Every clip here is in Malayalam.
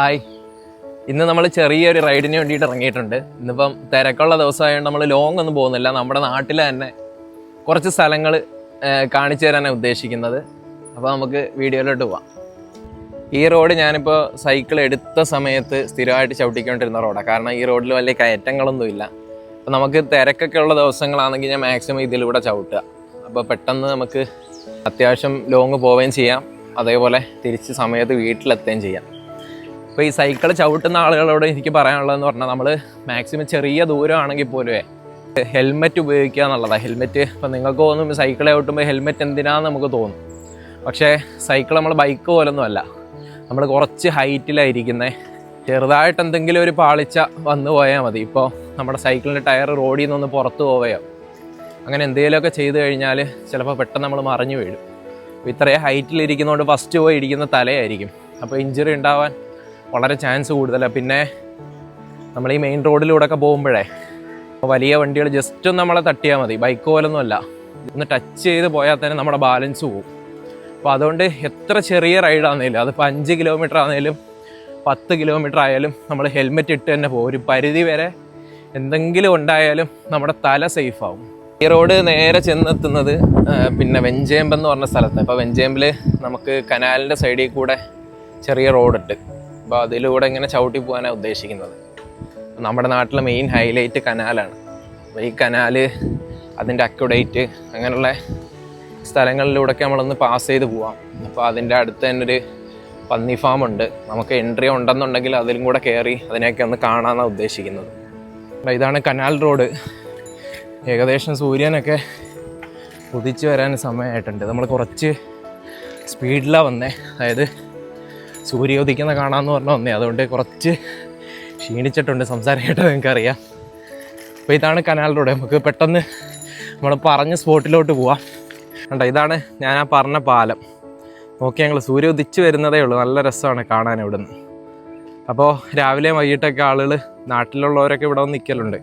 ഹായ്. ഇന്ന് നമ്മൾ ചെറിയൊരു റൈഡിന് വേണ്ടിയിട്ട് ഇറങ്ങിയിട്ടുണ്ട്. ഇന്നിപ്പം തിരക്കുള്ള ദിവസമായതുകൊണ്ട് നമ്മൾ ലോങ് ഒന്നും പോകുന്നില്ല. നമ്മുടെ നാട്ടിൽ തന്നെ കുറച്ച് സ്ഥലങ്ങൾ കാണിച്ചു തരാനാണ് ഉദ്ദേശിക്കുന്നത്. അപ്പോൾ നമുക്ക് വീഡിയോയിലോട്ട് പോവാം. ഈ റോഡ് ഞാനിപ്പോൾ സൈക്കിൾ എടുത്ത സമയത്ത് സ്ഥിരമായിട്ട് ചവിട്ടിക്കൊണ്ടിരുന്ന റോഡാണ് കാരണം ഈ റോഡിൽ വലിയ കയറ്റങ്ങളൊന്നും ഇല്ല. അപ്പോൾ നമുക്ക് തിരക്കൊക്കെ ഉള്ള ദിവസങ്ങളാണെങ്കിൽ ഞാൻ മാക്സിമം ഇതിലൂടെ ചവിട്ടുക. അപ്പോൾ പെട്ടെന്ന് നമുക്ക് അത്യാവശ്യം ലോങ് പോവുകയും ചെയ്യാം. അതേപോലെ തിരിച്ച് സമയത്ത് വീട്ടിലെത്തുകയും ചെയ്യാം. ഇപ്പോൾ ഈ സൈക്കിൾ ചവിട്ടുന്ന ആളുകളോട് എനിക്ക് പറയാനുള്ളതെന്ന് പറഞ്ഞാൽ നമ്മൾ മാക്സിമം ചെറിയ ദൂരമാണെങ്കിൽ പോലുമേ ഹെൽമെറ്റ് ഉപയോഗിക്കുക എന്നുള്ളതാണ് ഹെൽമെറ്റ് ഇപ്പം നിങ്ങൾക്ക് തോന്നും സൈക്കിൾ ചവിട്ടുമ്പോൾ ഹെൽമെറ്റ് എന്തിനാന്ന് നമുക്ക് തോന്നും. പക്ഷേ സൈക്കിൾ നമ്മൾ ബൈക്ക് പോലൊന്നും അല്ല നമ്മൾ കുറച്ച് ഹൈറ്റിലായിരിക്കുന്നത് ചെറുതായിട്ട് എന്തെങ്കിലും ഒരു പാളിച്ച വന്നു പോയാൽ മതി. ഇപ്പോൾ നമ്മുടെ സൈക്കിളിന്റെ ടയർ റോഡിൽ നിന്നൊന്ന് പുറത്ത് പോവുകയോ അങ്ങനെ എന്തെങ്കിലുമൊക്കെ ചെയ്തു കഴിഞ്ഞാൽ ചിലപ്പോൾ പെട്ടെന്ന് നമ്മൾ മറിഞ്ഞു വീഴും. അപ്പോൾ ഇത്രയും ഹൈറ്റിലിരിക്കുന്നതുകൊണ്ട് ഫസ്റ്റ് പോയി ഇരിക്കുന്ന തലയായിരിക്കും. അപ്പോൾ ഇഞ്ചുറി ഉണ്ടാവാൻ വളരെ ചാൻസ് കൂടുതലാണ് പിന്നെ നമ്മൾ ഈ മെയിൻ റോഡിലൂടെ ഒക്കെ പോകുമ്പോഴേ വലിയ വണ്ടികൾ ജസ്റ്റ് ഒന്ന് നമ്മളെ തട്ടിയാൽ മതി. ബൈക്ക് പോലൊന്നും അല്ല ഒന്ന് ടച്ച് ചെയ്ത് പോയാൽ തന്നെ നമ്മുടെ ബാലൻസ് പോകും അപ്പോൾ അതുകൊണ്ട് എത്ര ചെറിയ റൈഡാണെങ്കിലും അതിപ്പോൾ അഞ്ച് കിലോമീറ്റർ ആണെങ്കിലും പത്ത് കിലോമീറ്റർ ആയാലും നമ്മൾ ഹെൽമെറ്റ് ഇട്ട് തന്നെ പോകും ഒരു പരിധി വരെ എന്തെങ്കിലും ഉണ്ടായാലും നമ്മുടെ തല സേഫ് ആവും. ഈ റോഡ് നേരെ ചെന്നെത്തുന്നത് പിന്നെ വെഞ്ചേമ്പ് എന്ന് പറഞ്ഞ സ്ഥലത്ത്. അപ്പോൾ വെഞ്ചേമ്പിൽ നമുക്ക് കനാലിന്റെ സൈഡിൽ കൂടെ ചെറിയ റോഡുണ്ട് അപ്പോൾ അതിലൂടെ ഇങ്ങനെ ചവിട്ടി പോകാനാണ് ഉദ്ദേശിക്കുന്നത്. നമ്മുടെ നാട്ടിലെ മെയിൻ ഹൈലൈറ്റ് കനാലാണ്. അപ്പോൾ ഈ കനാൽ അതിന്റെ അക്യുഡേറ്റ് അങ്ങനെയുള്ള സ്ഥലങ്ങളിലൂടെയൊക്കെ നമ്മളൊന്ന് പാസ് ചെയ്ത് പോവാം. അപ്പോൾ അതിന്റെ അടുത്ത് തന്നെ ഒരു പന്നി ഫാം ഉണ്ട്. നമുക്ക് എൻട്രി ഉണ്ടെന്നുണ്ടെങ്കിൽ അതിലും കൂടെ കയറി അതിനെയൊക്കെ ഒന്ന് കാണാമെന്നാണ് ഉദ്ദേശിക്കുന്നത്. ഇതാണ് കനാൽ റോഡ് ഏകദേശം സൂര്യനൊക്കെ ഉദിച്ചു വരാൻ സമയമായിട്ടുണ്ട്. നമ്മൾ കുറച്ച് സ്പീഡിലാണ് വന്നേ. അതായത് സൂര്യ ഉദിക്കുന്ന കാണാമെന്ന് പറഞ്ഞ ഒന്നേ. അതുകൊണ്ട് കുറച്ച് ക്ഷീണിച്ചിട്ടുണ്ട്. സംസാരം കേട്ടോ നിങ്ങൾക്കറിയാം. അപ്പോൾ ഇതാണ് കനാൽ റോഡ് നമുക്ക് പെട്ടെന്ന് നമ്മൾ പറഞ്ഞ സ്പോട്ടിലോട്ട് പോവാം. കണ്ടോ ഇതാണ് ഞാൻ ആ പറഞ്ഞ പാലം. ഓക്കെ ഞങ്ങൾ സൂര്യ ഉദിച്ച് വരുന്നതേ ഉള്ളൂ. നല്ല രസമാണ് കാണാൻ ഇവിടെ നിന്ന് അപ്പോൾ രാവിലെ വൈകിട്ടൊക്കെ ആളുകൾ നാട്ടിലുള്ളവരൊക്കെ ഇവിടെ വന്ന് നിൽക്കലുണ്ട്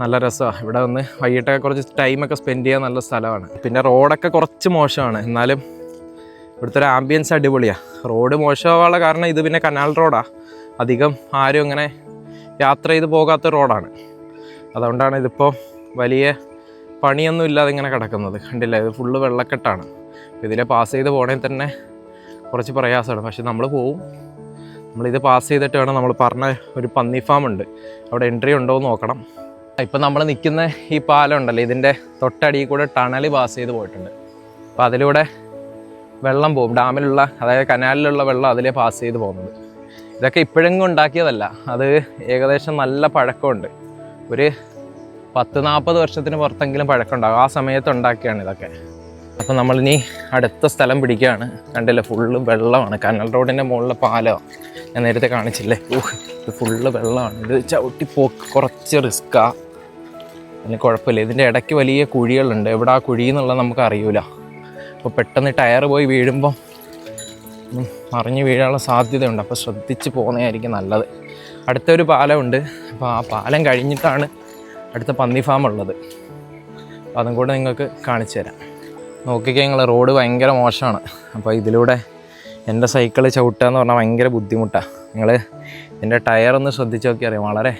നല്ല രസമാണ്. ഇവിടെ വന്ന് വൈകിട്ടൊക്കെ കുറച്ച് ടൈമൊക്കെ സ്പെൻഡ് ചെയ്യാൻ നല്ല സ്ഥലമാണ്. പിന്നെ റോഡൊക്കെ കുറച്ച് മോശമാണ്. എന്നാലും ഇവിടുത്തെ ഒരു ആംബിയൻസ് അടിപൊളിയാണ് റോഡ് മോശമാവാനുള്ള കാരണം ഇത് പിന്നെ കനാൽ റോഡാണ് അധികം ആരും ഇങ്ങനെ യാത്ര ചെയ്ത് പോകാത്ത റോഡാണ് അതുകൊണ്ടാണ് ഇതിപ്പോൾ വലിയ പണിയൊന്നും ഇല്ലാതെ ഇങ്ങനെ കിടക്കുന്നത്. കണ്ടില്ല? ഇത് ഫുള്ള് വെള്ളക്കെട്ടാണ്. ഇതിലെ പാസ് ചെയ്ത് പോകണമെങ്കിൽ തന്നെ കുറച്ച് പ്രയാസമാണ്. പക്ഷെ നമ്മൾ പോവും. നമ്മളിത് പാസ് ചെയ്തിട്ട് വേണം നമ്മൾ പറഞ്ഞ ഒരു പന്നി ഫാം ഉണ്ട്. അവിടെ എൻട്രി ഉണ്ടോ എന്ന് നോക്കണം. ഇപ്പം നമ്മൾ നിൽക്കുന്ന ഈ പാലം ഉണ്ടല്ലോ ഇതിന്റെ തൊട്ടടിയിൽ കൂടെ ടണൽ പാസ് ചെയ്ത് പോയിട്ടുണ്ട്. അപ്പോൾ അതിലൂടെ വെള്ളം പോകും. ഡാമിലുള്ള അതായത് കനാലിലുള്ള വെള്ളം അതിലേ പാസ് ചെയ്ത് പോകുന്നത്. ഇതൊക്കെ ഇപ്പോഴെങ്ങും ഉണ്ടാക്കിയതല്ല അത് ഏകദേശം നല്ല പഴക്കമുണ്ട്. ഒരു പത്ത് നാൽപ്പത് വർഷത്തിന് പുറത്തെങ്കിലും പഴക്കമുണ്ടാകും. ആ സമയത്ത് ഉണ്ടാക്കിയാണ് ഇതൊക്കെ. അപ്പോൾ നമ്മളിനി അടുത്ത സ്ഥലം പിടിക്കുകയാണ്. കണ്ടില്ല? ഫുള്ള് വെള്ളമാണ്. കനൽ റോഡിന്റെ മുകളിലെ പാലമാണ് ഞാൻ നേരത്തെ കാണിച്ചില്ലേ? ഓ ഇത് ഫുള്ള് വെള്ളമാണ്. ഇത് ചവിട്ടി പോക്ക് കുറച്ച് റിസ്ക്കാണ് അതിന് കുഴപ്പമില്ല. ഇതിന്റെ ഇടയ്ക്ക് വലിയ കുഴികളുണ്ട്. എവിടെ ആ കുഴി എന്നുള്ളത് നമുക്ക് അറിയൂല അപ്പോൾ പെട്ടെന്ന് ടയർ പോയി വീഴുമ്പം മറിഞ്ഞ് വീഴാനുള്ള സാധ്യതയുണ്ട്. അപ്പോൾ ശ്രദ്ധിച്ച് പോകുന്നതായിരിക്കും നല്ലത്. അടുത്തൊരു പാലമുണ്ട്. അപ്പോൾ ആ പാലം കഴിഞ്ഞിട്ടാണ് അടുത്ത പന്നി ഫാം ഉള്ളത്. അപ്പോൾ അതും കൂടെ നിങ്ങൾക്ക് കാണിച്ചു തരാം. നോക്കിക്കഴിഞ്ഞാൽ നിങ്ങൾ റോഡ് ഭയങ്കര മോശമാണ്. അപ്പോൾ ഇതിലൂടെ എന്റെ സൈക്കിൾ ചവിട്ടുക എന്ന് പറഞ്ഞാൽ ഭയങ്കര ബുദ്ധിമുട്ടാണ് നിങ്ങൾ എന്റെ ടയർ ഒന്ന് ശ്രദ്ധിച്ച് നോക്കി അറിയാം വളരെ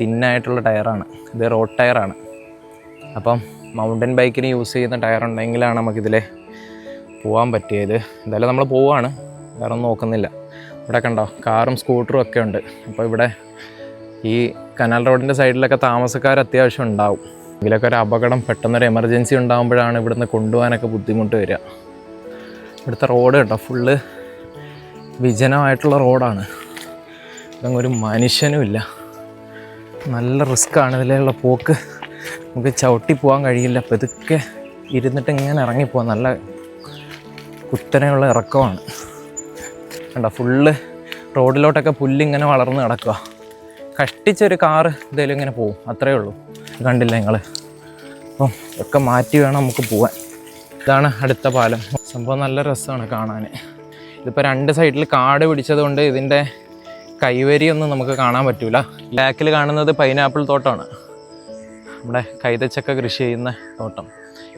തിന്നായിട്ടുള്ള ടയറാണ്. ഇത് റോഡ് ടയറാണ് അപ്പം മൗണ്ടൻ ബൈക്കിന് യൂസ് ചെയ്യുന്ന ടയർ ഉണ്ടെങ്കിലാണ് നമുക്കിതിൽ പോകാൻ പറ്റിയത്. എന്തായാലും നമ്മൾ പോവാണ്. വേറെ ഒന്നും നോക്കുന്നില്ല. ഇവിടെ കണ്ടോ കാറും സ്കൂട്ടറും ഒക്കെ ഉണ്ട്. അപ്പോൾ ഇവിടെ ഈ കനാൽ റോഡിന്റെ സൈഡിലൊക്കെ താമസക്കാർ അത്യാവശ്യം ഉണ്ടാവും. ഇതിലൊക്കെ ഒരു അപകടം പെട്ടെന്നൊരു എമർജൻസി ഉണ്ടാകുമ്പോഴാണ് ഇവിടുന്ന് കൊണ്ടുപോകാനൊക്കെ ബുദ്ധിമുട്ട് വരിക. ഇവിടുത്തെ റോഡ് കേട്ടോ ഫുള്ള് വിജനമായിട്ടുള്ള റോഡാണ്. ഇതൊന്നും ഒരു മനുഷ്യനുമില്ല. നല്ല റിസ്ക്കാണ് ഇതിലുള്ള പോക്ക്. നമുക്ക് ചവിട്ടി പോകാൻ കഴിയില്ല. അപ്പോൾ ഇതൊക്കെ ഇരുന്നിട്ട് ഇങ്ങനെ ഇറങ്ങിപ്പോകാം നല്ല കുത്തനെയുള്ള ഇറക്കമാണ്. കണ്ടോ ഫുള്ള് റോഡിലോട്ടൊക്കെ പുല്ലിങ്ങനെ വളർന്ന് കിടക്കുക കഷ്ടിച്ചൊരു കാറ് ഇതേലും ഇങ്ങനെ പോവും. അത്രയേ ഉള്ളൂ. കണ്ടില്ല നിങ്ങൾ അപ്പം ഒക്കെ മാറ്റി വേണം നമുക്ക് പോവാൻ. ഇതാണ് അടുത്ത പാലം. സംഭവം നല്ല രസമാണ് കാണാൻ ഇതിപ്പോൾ രണ്ട് സൈഡിൽ കാട് പിടിച്ചതുകൊണ്ട് ഇതിന്റെ കൈവരിയൊന്നും നമുക്ക് കാണാൻ പറ്റില്ല ബാക്കിൽ കാണുന്നത് പൈനാപ്പിൾ തോട്ടമാണ് നമ്മുടെ കൈതച്ചക്ക കൃഷി ചെയ്യുന്ന തോട്ടം.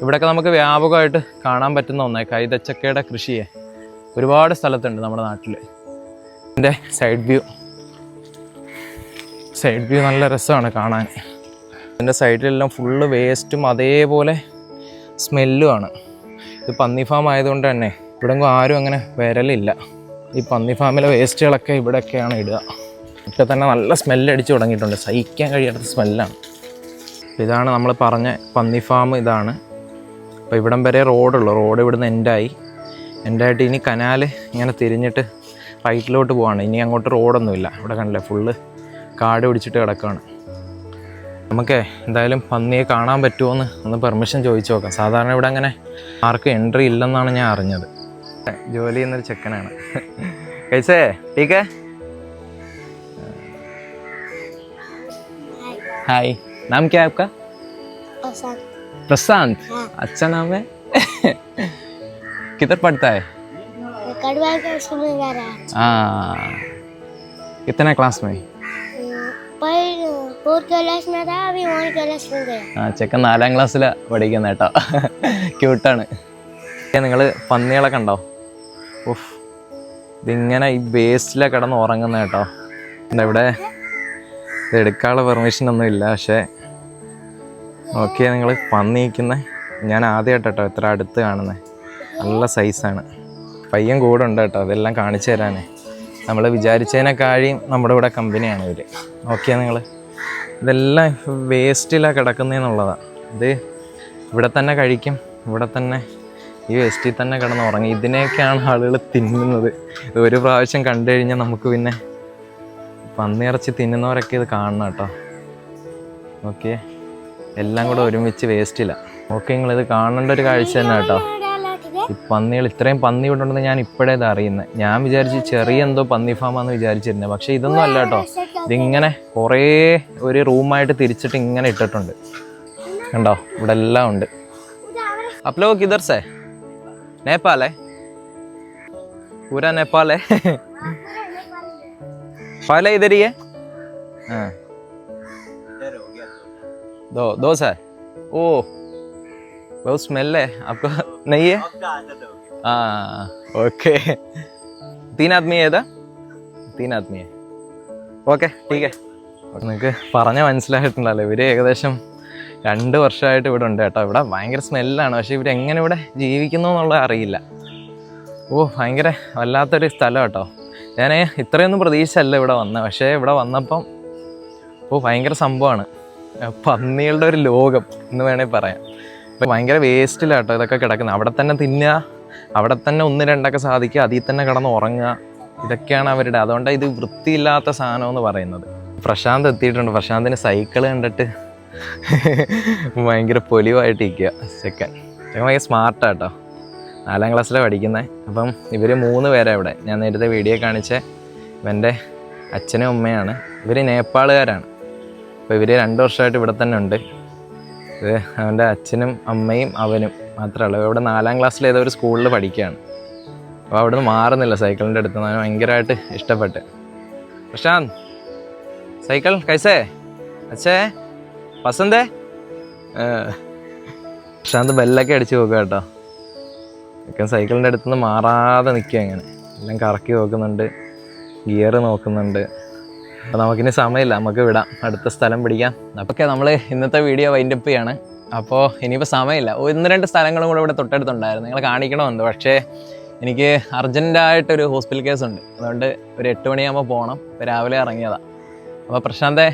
ഇവിടെയൊക്കെ നമുക്ക് വ്യാപകമായിട്ട് കാണാൻ പറ്റുന്ന ഒന്നേ കൈതച്ചക്കയുടെ കൃഷിയെ. ഒരുപാട് സ്ഥലത്തുണ്ട് നമ്മുടെ നാട്ടിൽ എന്റെ സൈഡ് വ്യൂ സൈഡ് വ്യൂ നല്ല രസമാണ് കാണാൻ. എന്റെ സൈഡിലെല്ലാം ഫുള്ള് വേസ്റ്റും അതേപോലെ സ്മെല്ലുമാണ് ഇത് പന്നി ഫാം ആയതുകൊണ്ട് തന്നെ ഇവിടെ ആരും അങ്ങനെ വരലില്ല. ഈ പന്നി ഫാമിലെ വേസ്റ്റുകളൊക്കെ ഇവിടെയൊക്കെയാണ് ഇടുക. ഇപ്പം തന്നെ നല്ല സ്മെല്ല് അടിച്ച് തുടങ്ങിയിട്ടുണ്ട്. സഹിക്കാൻ കഴിയാത്ത സ്മെല്ലാണ് ഇതാണ് നമ്മൾ പറഞ്ഞ പന്നി ഫാം ഇതാണ്. അപ്പോൾ ഇവിടം വരെ റോഡുള്ളൂ. റോഡ് ഇവിടുന്ന് എൻഡായി എൻഡായിട്ട് ഇനി കനാൽ ഇങ്ങനെ തിരിഞ്ഞിട്ട് റൈറ്റിലോട്ട് പോവാണ്. ഇനി അങ്ങോട്ട് റോഡൊന്നുമില്ല. ഇവിടെ കണ്ടില്ലേ ഫുള്ള് കാട് പിടിച്ചിട്ട് കിടക്കുകയാണ് നമുക്ക് എന്തായാലും പന്നിയെ കാണാൻ പറ്റുമോയെന്ന് ഒന്ന് പെർമിഷൻ ചോദിച്ചു നോക്കാം. സാധാരണ ഇവിടെ അങ്ങനെ ആർക്കും എൻട്രി ഇല്ലെന്നാണ് ഞാൻ അറിഞ്ഞത്. ജോലി ചെയ്യുന്നൊരു ചെക്കനാണ്. കഴിച്ചേ ടീക്കേ? हाय नाम क्या है आपका पसंद प्रशांत हाँ। अच्छा नाम है किधर पढ़ता है कड़वा के स्कूल में जा रहा है हाँ कितना क्लास में पर फोर्थ क्लास में था अभी वन क्लास में गया ആ ചെക്കൻ നാലാം ക്ലാസ്സിലാണ് പഠിക്കുന്ന കേട്ടോ ക്യൂട്ടാണ് നിങ്ങൾ പന്നികളെ കണ്ടോ ഉഫ് ഇതിങ്ങനെ ഈ ബേസ്റ്റിലാണ് കിടന്ന് ഉറങ്ങുന്ന കേട്ടോ എന്താ ഇവിടെ ഇത് എടുക്കാനുള്ള പെർമിഷൻ ഒന്നും ഇല്ല പക്ഷേ നോക്കിയാൽ നിങ്ങൾ പന്നിയിക്കുന്ന ഞാൻ ആദ്യമായിട്ട് കേട്ടോ ഇത്ര അടുത്ത് കാണുന്നത് നല്ല സൈസാണ് പയ്യൻ കൂടെ ഉണ്ട് കേട്ടോ അതെല്ലാം കാണിച്ചു തരാനേ. നമ്മൾ വിചാരിച്ചതിനെക്കാളും നമ്മുടെ ഇവിടെ കമ്പനിയാണ് ഇവർ നോക്കിയാൽ നിങ്ങൾ ഇതെല്ലാം വേസ്റ്റിലാണ് കിടക്കുന്നതെന്നുള്ളതാണ് ഇത് ഇവിടെ തന്നെ കഴിക്കും ഇവിടെ തന്നെ ഈ വേസ്റ്റിൽ തന്നെ കിടന്ന് ഉറങ്ങി. ഇതിനെയൊക്കെയാണ് ആളുകൾ തിന്നുന്നത്. ഒരു പ്രാവശ്യം കണ്ടു കഴിഞ്ഞാൽ നമുക്ക് പിന്നെ പന്നിറച്ചി തിന്നുന്നവരൊക്കെ ഇത് കാണണം കേട്ടോ. ഓക്കെ എല്ലാം കൂടെ ഒരുമിച്ച് വേസ്റ്റില്ല ഓക്കെ നിങ്ങൾ ഇത് കാണേണ്ട ഒരു കാഴ്ച തന്നെ കേട്ടോ. ഈ പന്നികൾ ഇത്രയും പന്നി കൊണ്ടുണ്ടെന്ന് ഞാൻ ഇപ്പോഴേ ഇത് അറിയുന്നത് ഞാൻ വിചാരിച്ച് ചെറിയ എന്തോ പന്നി ഫാമാന്ന് വിചാരിച്ചിരുന്നത് പക്ഷെ ഇതൊന്നും അല്ല കേട്ടോ. ഇതിങ്ങനെ കുറേ ഒരു റൂമായിട്ട് തിരിച്ചിട്ട് ഇങ്ങനെ ഇട്ടിട്ടുണ്ട്. കണ്ടോ? ഇവിടെ എല്ലാം ഉണ്ട്. അപ്ലോ കിദർ നേപ്പാലേ പൂരാ നേപ്പാലേ पूरा नेपाल है पहले इधर ही है हाँ दो दो सर ओ बहुत स्मेल है आपको नहीं है हाँ ओके तीन आदमी है इधर तीन आदमी है ഓക്കെ ടീക്കെ നിങ്ങൾക്ക് പറഞ്ഞ മനസ്സിലായിട്ടുണ്ടല്ലോ ഇവർ ഏകദേശം രണ്ട് വർഷമായിട്ട് ഇവിടെ ഉണ്ട് കേട്ടോ ഇവിടെ ഭയങ്കര സ്മെല്ലാണ് പക്ഷേ ഇവർ എങ്ങനെ ഇവിടെ ജീവിക്കുന്നു എന്നുള്ളത് അറിയില്ല ഓ ഭയങ്കര വല്ലാത്തൊരു സ്ഥലം കേട്ടോ ഞാൻ ഇത്രയൊന്നും പ്രതീക്ഷിച്ചല്ല ഇവിടെ വന്നത് പക്ഷേ ഇവിടെ വന്നപ്പം ഇപ്പോൾ ഭയങ്കര സംഭവമാണ് പന്നികളുടെ ഒരു ലോകം എന്ന് വേണമെങ്കിൽ പറയാം. ഇപ്പം ഭയങ്കര വേസ്റ്റിലാട്ടോ ഇതൊക്കെ കിടക്കുന്നത് അവിടെ തന്നെ തിന്നുക അവിടെ തന്നെ ഒന്ന് രണ്ടൊക്കെ സാധിക്കുക അതിൽ തന്നെ കിടന്ന് ഉറങ്ങുക. ഇതൊക്കെയാണ് അവരുടെ അതുകൊണ്ട് ഇത് വൃത്തിയില്ലാത്ത സാധനം എന്ന് പറയുന്നത്. പ്രശാന്ത് എത്തിയിട്ടുണ്ട്. പ്രശാന്തിന് സൈക്കിൾ കണ്ടിട്ട് ഭയങ്കര പൊലിവായിട്ടിരിക്കുക. സെക്കൻഡ് ഭയങ്കര സ്മാർട്ടാട്ടോ നാലാം ക്ലാസ്സിലാണ് പഠിക്കുന്നത്. അപ്പം ഇവർ മൂന്ന് പേരാണ് ഇവിടെ. ഞാൻ നേരത്തെ വീഡിയോ കാണിച്ച ഇവന്റെ അച്ഛനും അമ്മയാണ്. ഇവർ നേപ്പാളുകാരാണ്. അപ്പോൾ ഇവർ രണ്ട് വർഷമായിട്ട് ഇവിടെ തന്നെ ഉണ്ട്. ഇത് അവന്റെ അച്ഛനും അമ്മയും അവനും മാത്രമേ ഉള്ളൂ ഇവിടെ നാലാം ക്ലാസ്സിൽ ഏതോ ഒരു സ്കൂളിൽ പഠിക്കുകയാണ്. അപ്പോൾ അവിടെ നിന്ന് മാറുന്നില്ല സൈക്കിളിന്റെ അടുത്ത്. നിന്ന് ഭയങ്കരമായിട്ട് ഇഷ്ടപ്പെട്ട് പ്രശാന്ത് സൈക്കിൾ കൈസേ അച്ഛേ പസന്തേ പ്രശാന്ത് ബെല്ലൊക്കെ അടിച്ച് നോക്കുക കേട്ടോ. ഒക്കെ സൈക്കിളിന്റെ അടുത്ത് നിന്ന് മാറാതെ നിൽക്കുക ഇങ്ങനെ. എല്ലാം കറക്കി നോക്കുന്നുണ്ട് ഗിയർ നോക്കുന്നുണ്ട്. അപ്പോൾ നമുക്കിനി സമയമില്ല നമുക്ക് വിടാം. അടുത്ത സ്ഥലം പിടിക്കാം. അപ്പോൾ നമ്മൾ ഇന്നത്തെ വീഡിയോ വൈൻഡപ്പ് ചെയ്യാണ്. അപ്പോൾ ഇനിയിപ്പോൾ സമയമില്ല. ഒന്ന് രണ്ട് സ്ഥലങ്ങളും കൂടെ ഇവിടെ തൊട്ടടുത്തുണ്ടായിരുന്നു. നിങ്ങൾ കാണിക്കണമെന്നുണ്ട് പക്ഷേ എനിക്ക് അർജന്റായിട്ടൊരു ഹോസ്പിറ്റൽ കേസ് ഉണ്ട് അതുകൊണ്ട് ഒരു എട്ട് മണിയാകുമ്പോൾ പോകണം രാവിലെ ഇറങ്ങിയതാണ് അപ്പോൾ പ്രശാന്തേ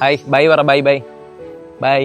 ഹായ്. ബൈ പറ ബൈ ബൈ. ബൈ.